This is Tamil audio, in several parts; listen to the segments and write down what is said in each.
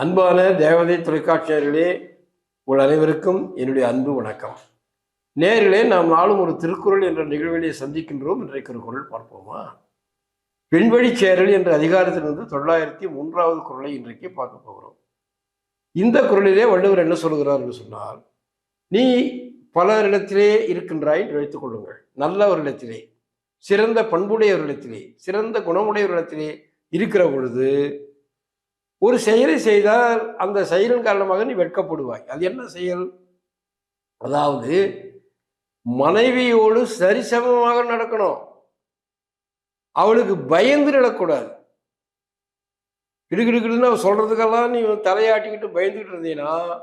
அன்பான தேவதை தொலைக்காட்சியர்களே உங்கள் அனைவருக்கும் என்னுடைய அன்பு வணக்கம். நேரிலே நாம் நாளும் ஒரு திருக்குறள் என்ற நிகழ்விலே சந்திக்கின்றோம். இன்றைக்கு ஒரு குரல் பார்ப்போமா? பெண்வழி சேரல் என்ற அதிகாரத்திலிருந்து தொள்ளாயிரத்தி மூன்றாவது குரலை இன்றைக்கு பார்க்க போகிறோம். இந்த குரலிலே வள்ளுவர் என்ன சொல்கிறார் என்று சொன்னால் நீ பலரிடத்திலே இருக்கின்றாய் என்று வைத்துக் கொள்ளுங்கள். நல்லவரிடத்திலே சிறந்த பண்புடையவர்களிடத்திலே சிறந்த குணமுடையவர்களிடத்திலே இருக்கிற பொழுது ஒரு செயலை செய்தால் அந்த செயலின் காரணமாக நீ வெட்கப்படுவாய். அது என்ன செயல்? அதாவது மனைவியோடு சரிசமமாக நடக்கணும். அவளுக்கு பயந்து நடக்கூடாது. இடுக்கிடுக்கிடுன்னு அவள் சொல்றதுக்கெல்லாம் நீ தலையாட்டிக்கிட்டு பயந்துகிட்டு இருந்தீங்கன்னா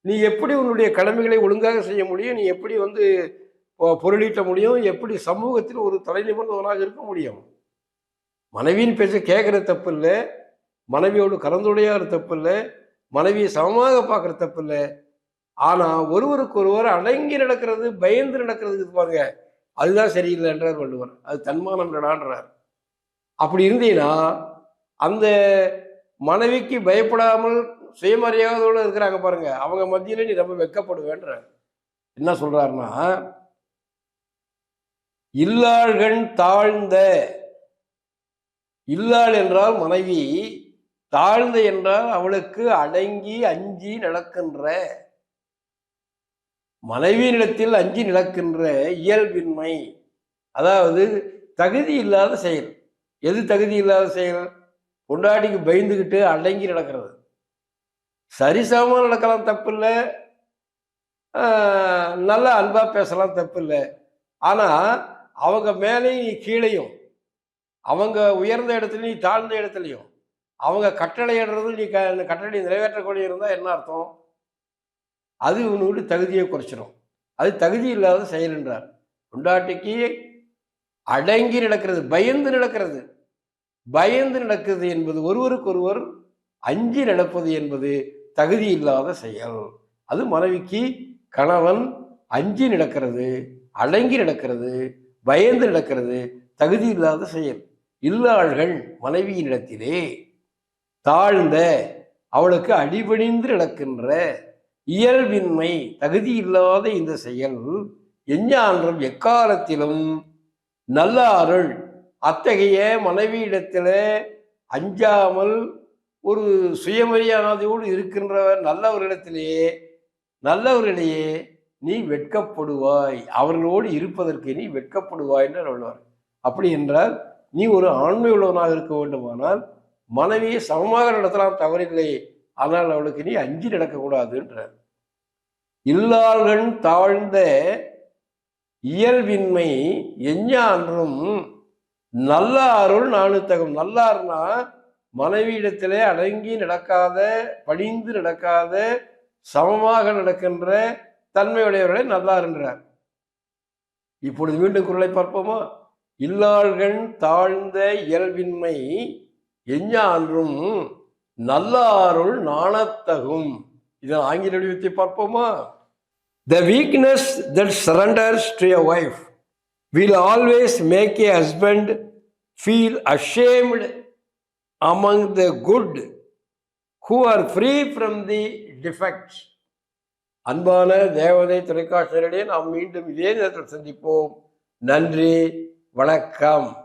நீ எப்படி உன்னுடைய கடமைகளை ஒழுங்காக செய்ய முடியும்? நீ எப்படி வந்து பொருளீட்ட முடியும்? எப்படி சமூகத்தில் ஒரு தலை இருக்க முடியும்? மனைவியின் பேச்ச கேட்குற தப்பு இல்லை. மனைவியோடு கலந்துரையாடுற தப்பில்லை மனைவியை சமமாக பார்க்குற தப்பில்லை. ஆனால் ஒருவருக்கு ஒருவர் அடங்கி நடக்கிறது பயந்து நடக்கிறது இருப்பாங்க அதுதான் சரியில்லை என்றார் வள்ளுவர். அது தன்மானம் இல்லடான்றார். அப்படி இருந்தீங்கன்னா அந்த மனைவிக்கு பயப்படாமல் சுயமரியாதையோடு இருக்கிறாங்க பாருங்க. அவங்க மத்தியில நீ ரொம்ப வெக்கப்படுவேன்ற என்ன சொல்றாருன்னா இல்லாள்கள் தாழ்ந்த இல்லாள் என்றால் மனைவி தாழ்ந்த என்றால் அவளுக்கு அடங்கி அஞ்சி நடக்கின்ற மனைவியினிடத்தில் அஞ்சி நடக்கின்ற இயல்பின்மை. அதாவது தகுதி இல்லாத செயல். எது தகுதி இல்லாத செயல்? பொண்டாட்டிக்கு பயந்துக்கிட்டு அடங்கி நடக்கிறது. சரிசமமாக நடக்கலாம் தப்பு இல்லை நல்ல அன்பாக பேசலாம் தப்பு இல்லை ஆனால் அவங்க மேலேயும் நீ கீழையும் அவங்க உயர்ந்த இடத்துலையும் நீ தாழ்ந்த இடத்துலையும் அவங்க கட்டளையிடுறது நீ க கட்டளை நிறைவேற்றக்கூடிய இருந்தால் என்ன அர்த்தம்? அது உன்னோட தகுதியை குறைச்சிடும் அது தகுதி இல்லாத செயல் என்றார் பொண்டாட்டிக்கு அடங்கி நடக்கிறது பயந்து நடக்கிறது. பயந்து நடக்கிறது என்பது ஒருவருக்கொருவர் அஞ்சி நடப்பது என்பது தகுதி இல்லாத செயல். அது மனைவிக்கு கணவன் அஞ்சி நடக்கிறது அடங்கி நடக்கிறது பயந்து நடக்கிறது தகுதி இல்லாத செயல். இல்லாள்கள் மனைவியினிடத்திலே தாழ்ந்த அவளுக்கு அடிபணிந்து நடக்கின்ற இயல்பின்மை தகுதி இல்லாத இந்த செயல் எஞ்ஞான்றும் எக்காலத்திலும் நல்ல அருள் அத்தகைய மனைவியிடத்தில் அஞ்சாமல் ஒரு சுயமரியாதையோடு இருக்கின்றவர் நல்லவர்களிடத்திலேயே நல்லவர்களிடையே நீ வெட்கப்படுவாய் அவர்களோடு இருப்பதற்கு நீ வெட்கப்படுவாய் என்று சொல்வார் அப்படி என்றால் நீ ஒரு ஆண்மை உள்ளவனாக இருக்க வேண்டுமானால் மனைவியை சமமாக நடத்தலாம் தவறில்லை. ஆனால் அவளுக்கு நீ அஞ்சி நடக்கக்கூடாதுன்றார் இல்லாள்கள் தாழ்ந்த இயல்பின்மை எஞ்ஞான்றும் நல்ல அருள் நானுத்தகம் நல்லார்னா மனைவியிடத்திலே அடங்கி நடக்காத பணிந்து நடக்காத சமமாக நடக்கின்ற தன்மையுடையவர்களை நல்லாருன்றார். இப்பொழுது மீண்டும் குரலை பார்ப்போமா? இல்லாள்கள் தாழ்ந்த இயல்பின்மை எஞ்ஞாலும் நல்ல அருள் நாணத்தகும். இதன் ஆங்கில வடிவத்தை பார்ப்போமா? The weakness that surrenders to a wife will always make a husband feel ashamed among the good who are free from the defects அன்பான தேவதை தொலைக்காட்சியர்களே நாம் மீண்டும் இதே நேரத்தில் சந்திப்போம். நன்றி வணக்கம்.